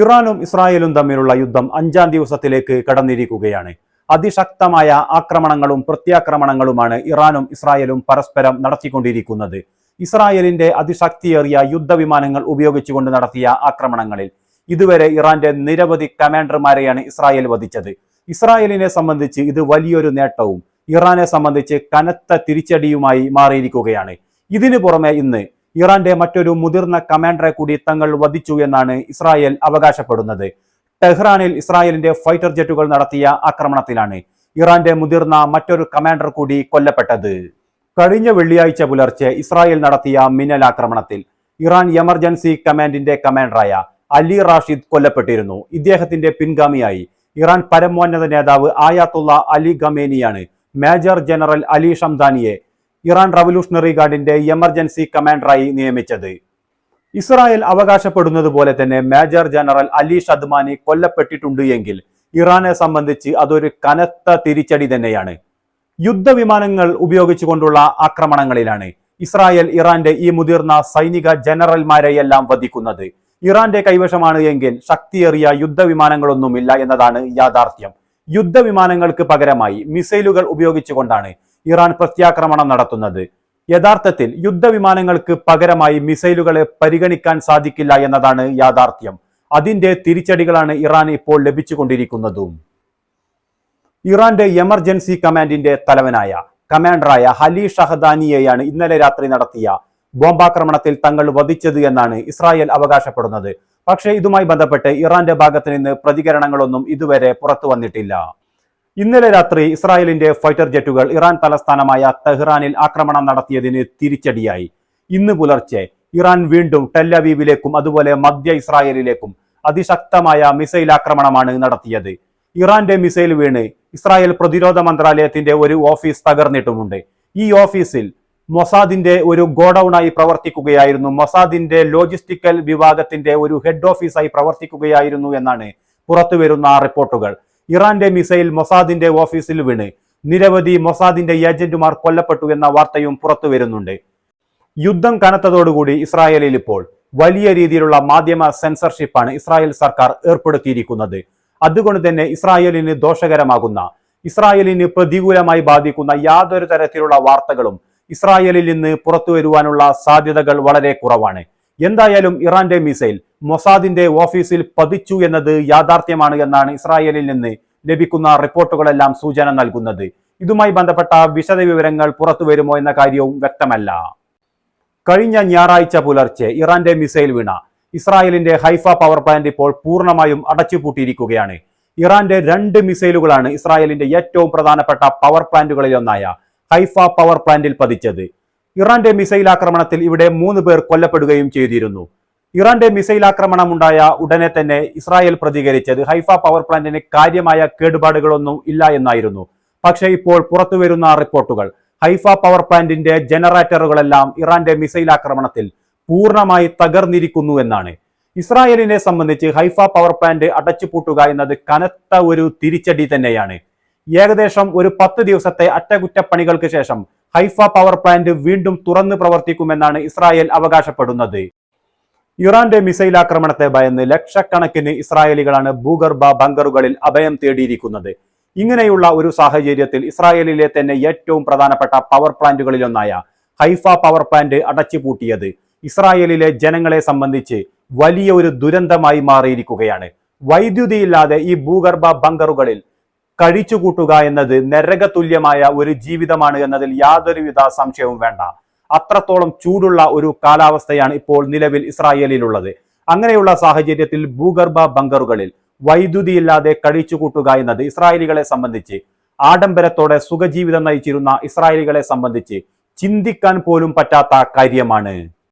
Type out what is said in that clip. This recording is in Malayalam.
ഇറാനും ഇസ്രായേലും തമ്മിലുള്ള യുദ്ധം അഞ്ചാം ദിവസത്തിലേക്ക് കടന്നിരിക്കുകയാണ്. അതിശക്തമായ ആക്രമണങ്ങളും പ്രത്യാക്രമണങ്ങളുമാണ് ഇറാനും ഇസ്രായേലും പരസ്പരം നടത്തിക്കൊണ്ടിരിക്കുന്നത്. ഇസ്രായേലിന്റെ അതിശക്തിയേറിയ യുദ്ധവിമാനങ്ങൾ ഉപയോഗിച്ചുകൊണ്ട് നടത്തിയ ആക്രമണങ്ങളിൽ ഇതുവരെ ഇറാന്റെ നിരവധി കമാൻഡർമാരെയാണ് ഇസ്രായേൽ വധിച്ചത്. ഇസ്രായേലിനെ സംബന്ധിച്ച് ഇത് വലിയൊരു നേട്ടവും ഇറാനെ സംബന്ധിച്ച് കനത്ത തിരിച്ചടിയുമായി മാറിയിരിക്കുകയാണ്. ഇതിനു പുറമെ ഇന്ന് ഇറാന്റെ മറ്റൊരു മുതിർന്ന കമാൻഡറെ കൂടി തങ്ങൾ വധിച്ചു എന്നാണ് ഇസ്രായേൽ അവകാശപ്പെടുന്നത്. ടെഹ്റാനിൽ ഇസ്രായേലിന്റെ ഫൈറ്റർ ജെറ്റുകൾ നടത്തിയ ആക്രമണത്തിലാണ് ഇറാന്റെ മുതിർന്ന മറ്റൊരു കമാൻഡർ കൂടി കൊല്ലപ്പെട്ടത്. കഴിഞ്ഞ വെള്ളിയാഴ്ച പുലർച്ചെ ഇസ്രായേൽ നടത്തിയ മിന്നൽ ആക്രമണത്തിൽ ഇറാൻ എമർജൻസി കമാൻഡിന്റെ കമാൻഡറായ അലി റാഷിദ് കൊല്ലപ്പെട്ടിരുന്നു. ഇദ്ദേഹത്തിന്റെ പിൻഗാമിയായി ഇറാൻ പരമോന്നത നേതാവ് ആയാത്തുള്ള അലി ഗമേനിയാണ് മേജർ ജനറൽ അലി ഷംദാനിയെ ഇറാൻ റവല്യൂഷണറി ഗാർഡിന്റെ എമർജൻസി കമാൻഡറായി നിയമിച്ചത്. ഇസ്രായേൽ അവകാശപ്പെടുന്നത് പോലെ തന്നെ മേജർ ജനറൽ അലി ഷദ്മാനി കൊല്ലപ്പെട്ടിട്ടുണ്ട് എങ്കിൽ ഇറാനെ സംബന്ധിച്ച് അതൊരു കനത്ത തിരിച്ചടി തന്നെയാണ്. യുദ്ധവിമാനങ്ങൾ ഉപയോഗിച്ചുകൊണ്ടുള്ള ആക്രമണങ്ങളിലാണ് ഇസ്രായേൽ ഇറാന്റെ ഈ മുതിർന്ന സൈനിക ജനറൽമാരെയെല്ലാം വധിക്കുന്നത്. ഇറാന്റെ കൈവശമാണ് എങ്കിൽ ശക്തിയേറിയ യുദ്ധവിമാനങ്ങളൊന്നുമില്ല എന്നതാണ് യാഥാർത്ഥ്യം. യുദ്ധവിമാനങ്ങൾക്ക് പകരമായി മിസൈലുകൾ ഉപയോഗിച്ചുകൊണ്ടാണ് ഇറാൻ പ്രത്യാക്രമണം നടത്തുന്നത്. യഥാർത്ഥത്തിൽ യുദ്ധവിമാനങ്ങൾക്ക് പകരമായി മിസൈലുകളെ പരിഗണിക്കാൻ സാധിക്കില്ല എന്നതാണ് യാഥാർത്ഥ്യം. അതിന്റെ തിരിച്ചടികളാണ് ഇറാൻ ഇപ്പോൾ ലഭിച്ചുകൊണ്ടിരിക്കുന്നതും. ഇറാന്റെ എമർജൻസി കമാൻഡിന്റെ തലവനായ കമാൻഡറായ ഹലി ഷഹദാനിയെയാണ് ഇന്നലെ രാത്രി നടത്തിയ ബോംബാക്രമണത്തിൽ തങ്ങൾ വധിച്ചത് എന്നാണ് ഇസ്രായേൽ അവകാശപ്പെടുന്നത്. പക്ഷേ ഇതുമായി ബന്ധപ്പെട്ട് ഇറാന്റെ ഭാഗത്ത് നിന്ന് പ്രതികരണങ്ങളൊന്നും ഇതുവരെ പുറത്തു വന്നിട്ടില്ല. ഇന്നലെ രാത്രി ഇസ്രായേലിന്റെ ഫൈറ്റർ ജെറ്റുകൾ ഇറാൻ തലസ്ഥാനമായ തെഹ്റാനിൽ ആക്രമണം നടത്തിയതിന് തിരിച്ചടിയായി. ഇന്ന് പുലർച്ചെ ഇറാൻ വീണ്ടും ടെല്ലവീവിലേക്കും അതുപോലെ മധ്യ ഇസ്രായേലിലേക്കും അതിശക്തമായ മിസൈൽ ആക്രമണമാണ് നടത്തിയത്. ഇറാന്റെ മിസൈൽ വീണ് ഇസ്രായേൽ പ്രതിരോധ മന്ത്രാലയത്തിന്റെ ഒരു ഓഫീസ് തകർന്നിട്ടുമുണ്ട്. ഈ ഓഫീസിൽ മൊസാദിന്റെ ഒരു ഗോഡൌണായി പ്രവർത്തിക്കുകയായിരുന്നു. മൊസാദിന്റെ ലോജിസ്റ്റിക്കൽ വിഭാഗത്തിന്റെ ഒരു ഹെഡ് ഓഫീസായി പ്രവർത്തിക്കുകയായിരുന്നു എന്നാണ് പുറത്തുവരുന്ന റിപ്പോർട്ടുകൾ. ഇറാന്റെ മിസൈൽ മൊസാദിന്റെ ഓഫീസിൽ വീണ്. നിരവധി മൊസാദിന്റെ ഏജന്റുമാർ കൊല്ലപ്പെട്ടു എന്ന വാർത്തയും പുറത്തു വരുന്നുണ്ട്. യുദ്ധം കനത്തതോടുകൂടി ഇസ്രായേലിൽ ഇപ്പോൾ വലിയ രീതിയിലുള്ള മാധ്യമ സെൻസർഷിപ്പാണ് ഇസ്രായേൽ സർക്കാർ ഏർപ്പെടുത്തിയിരിക്കുന്നത്. അതുകൊണ്ട് തന്നെ ഇസ്രായേലിന് ദോഷകരമാകുന്ന ഇസ്രായേലിന് പ്രതികൂലമായി ബാധിക്കുന്ന യാതൊരു തരത്തിലുള്ള വാർത്തകളും ഇസ്രായേലിൽ നിന്ന് പുറത്തു വരുവാനുള്ള സാധ്യതകൾ വളരെ കുറവാണ്. എന്തായാലും ഇറാന്റെ മിസൈൽ മൊസാദിന്റെ ഓഫീസിൽ പതിച്ചു എന്നത് യാഥാർത്ഥ്യമാണ് എന്നാണ് ഇസ്രായേലിൽ നിന്ന് ലഭിക്കുന്ന റിപ്പോർട്ടുകളെല്ലാം സൂചന നൽകുന്നത്. ഇതുമായി ബന്ധപ്പെട്ട വിശദവിവരങ്ങൾ പുറത്തു വരുമോ എന്ന കാര്യവും വ്യക്തമല്ല. കഴിഞ്ഞ ഞായറാഴ്ച പുലർച്ചെ ഇറാന്റെ മിസൈൽ വീണ ഇസ്രായേലിന്റെ ഹൈഫ പവർ പ്ലാന്റ് ഇപ്പോൾ പൂർണമായും അടച്ചുപൂട്ടിയിരിക്കുകയാണ്. ഇറാന്റെ രണ്ട് മിസൈലുകളാണ് ഇസ്രായേലിന്റെ ഏറ്റവും പ്രധാനപ്പെട്ട പവർ പ്ലാന്റുകളിലൊന്നായ ഹൈഫ പവർ പ്ലാന്റിൽ പതിച്ചത്. ഇറാന്റെ മിസൈൽ ആക്രമണത്തിൽ ഇവിടെ മൂന്ന് പേർ കൊല്ലപ്പെടുകയും ചെയ്തിരുന്നു. ഇറാന്റെ മിസൈൽ ആക്രമണം ഉണ്ടായ ഉടനെ തന്നെ ഇസ്രായേൽ പ്രതികരിച്ചത് ഹൈഫ പവർ പ്ലാന്റിന് കാര്യമായ കേടുപാടുകളൊന്നും ഇല്ല എന്നായിരുന്നു. പക്ഷേ ഇപ്പോൾ പുറത്തുവരുന്ന റിപ്പോർട്ടുകൾ ഹൈഫ പവർ പ്ലാന്റിന്റെ ജനറേറ്ററുകളെല്ലാം ഇറാന്റെ മിസൈൽ ആക്രമണത്തിൽ പൂർണമായി തകർന്നിരിക്കുന്നു എന്നാണ്. ഇസ്രായേലിനെ സംബന്ധിച്ച് ഹൈഫ പവർ പ്ലാന്റ് അടച്ചുപൂട്ടുക എന്നത് കനത്ത ഒരു തിരിച്ചടി തന്നെയാണ്. ഏകദേശം ഒരു പത്ത് ദിവസത്തെ അറ്റകുറ്റപ്പണികൾക്ക് ശേഷം ഹൈഫ പവർ പ്ലാന്റ് വീണ്ടും തുറന്ന് പ്രവർത്തിക്കുമെന്നാണ് ഇസ്രായേൽ അവകാശപ്പെടുന്നത്. ഇറാന്റെ മിസൈൽ ആക്രമണത്തെ ഭയന്ന് ലക്ഷക്കണക്കിന് ഇസ്രായേലികളാണ് ഭൂഗർഭ ബങ്കറുകളിൽ അഭയം തേടിയിരിക്കുന്നത്. ഇങ്ങനെയുള്ള ഒരു സാഹചര്യത്തിൽ ഇസ്രായേലിലെ തന്നെ ഏറ്റവും പ്രധാനപ്പെട്ട പവർ പ്ലാന്റുകളിലൊന്നായ ഹൈഫ പവർ പ്ലാന്റ് അടച്ചുപൂട്ടിയത് ഇസ്രായേലിലെ ജനങ്ങളെ സംബന്ധിച്ച് വലിയ ഒരു ദുരന്തമായി മാറിയിരിക്കുകയാണ്. വൈദ്യുതിയില്ലാതെ ഈ ഭൂഗർഭ ബങ്കറുകളിൽ കഴിച്ചുകൂട്ടുക എന്നത് നരകതുല്യമായ ഒരു ജീവിതമാണ് എന്നതിൽ യാതൊരുവിധ സംശയവും വേണ്ട. അത്രത്തോളം ചൂടുള്ള ഒരു കാലാവസ്ഥയാണ് ഇപ്പോൾ നിലവിൽ ഇസ്രായേലിലുള്ളത്. അങ്ങനെയുള്ള സാഹചര്യത്തിൽ ഭൂഗർഭ ബങ്കറുകളിൽ വൈദ്യുതിയില്ലാതെ കഴിച്ചുകൂട്ടുക എന്നത് ഇസ്രായേലികളെ സംബന്ധിച്ച് ആഡംബരത്തോടെ സുഖജീവിതം നയിച്ചിരുന്ന ഇസ്രായേലികളെ സംബന്ധിച്ച് ചിന്തിക്കാൻ പോലും പറ്റാത്ത കാര്യമാണ്.